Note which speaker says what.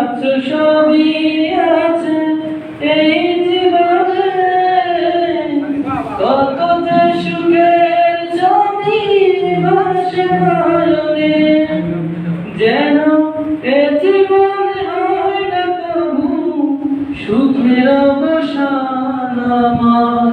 Speaker 1: আছো, সবই আছে এই জীবনে। কত যে সুখের জমি ভাসে কারণে যেন এ জীবন হয় না কবু সুখের অবসান আমার।